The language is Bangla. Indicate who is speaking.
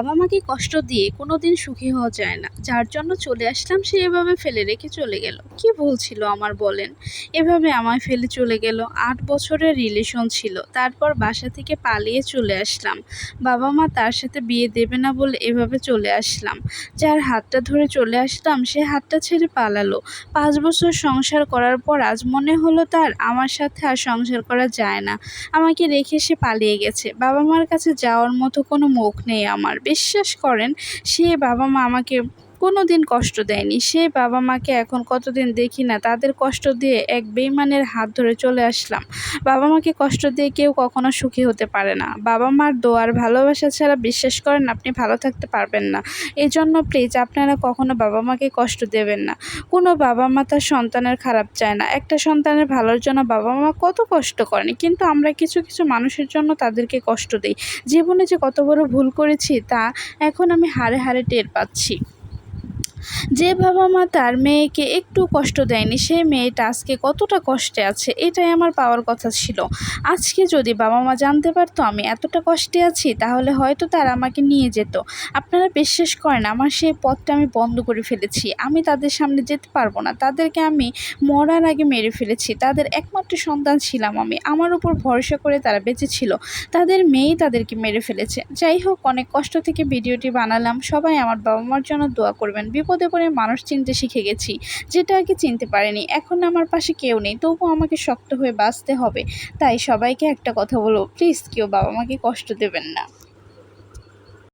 Speaker 1: বাবা মাকে কষ্ট দিয়ে কোনো দিন সুখী হওয়া যায় না। যার জন্য চলে আসলাম, সে এভাবে ফেলে রেখে চলে গেল। কি ভুল ছিল আমার বলেন? এভাবে আমায় ফেলে চলে গেল। আট বছরের রিলেশন ছিল। তারপর বাসা থেকে পালিয়ে চলে আসলাম। বাবা মা তার সাথে বিয়ে দেবে না বলে এভাবে চলে আসলাম। যার হাতটা ধরে চলে আসলাম, সে হাতটা ছেড়ে পালালো। পাঁচ বছর সংসার করার পর আজ মনে হলো তার আমার সাথে আর সংসার করা যায় না। আমাকে রেখে সে পালিয়ে গেছে। বাবা মার কাছে যাওয়ার মতো কোনো মুখ নেই আমার। বিশ্বাস করেন সে বাবা মা আমাকে কোনো দিন কষ্ট দেয়নি। সে বাবা মাকে এখন কতদিন দেখি না, তাদের কষ্ট দিয়ে এক বেইমানের হাত ধরে চলে আসলাম। বাবা মাকে কষ্ট দিয়ে কেউ কখনো সুখী হতে পারে না। বাবা মার দোয়ার ভালোবাসা ছাড়া বিশ্বাস করেন আপনি ভালো থাকতে পারবেন না। এই জন্য প্লিজ আপনারা কখনো বাবা মাকে কষ্ট দেবেন না। কোনো বাবা মা তার সন্তানের খারাপ চায় না। একটা সন্তানের ভালোর জন্য বাবা মা কত কষ্ট করেন, কিন্তু আমরা কিছু কিছু মানুষের জন্য তাদেরকে কষ্ট দিই। জীবনে যে কত বড় ভুল করেছি, তা এখন আমি হাড়ে হাড়ে টের পাচ্ছি। যে বাবা মা তার মেয়েকে একটু কষ্ট দেয়নি, সেই মেয়েটা আজকে কতটা কষ্টে আছে, এটাই আমার পাওয়ার কথা ছিল। আজকে যদি বাবা মা জানতে পারতো আমি এতটা কষ্টে আছি, তাহলে হয়তো তারা আমাকে নিয়ে যেত। আপনারা বিশ্বাস করেন, আমার সেই পথটা আমি বন্ধ করে ফেলেছি। আমি তাদের সামনে যেতে পারব না, তাদেরকে আমি মরার আগে মেরে ফেলেছি। তাদের একমাত্র সন্তান ছিলাম আমি। আমার উপর ভরসা করে তারা বেঁচে ছিল। তাদের মেয়েই তাদেরকে মেরে ফেলেছে। যাই হোক, অনেক কষ্ট থেকে ভিডিওটি বানালাম। সবাই আমার বাবা মার জন্য দোয়া করবেন। বিপদে পড়ে মানুষ চিনতে শিখে গেছি, যেটা আগে চিনতে পারিনি। এখন আমার পাশে কেউ নেই, তবুও আমাকে শক্ত হয়ে বাঁচতে হবে। তাই সবাইকে একটা কথা বলো প্লিজ কেউ বাবা মাকে কষ্ট দেবেন না।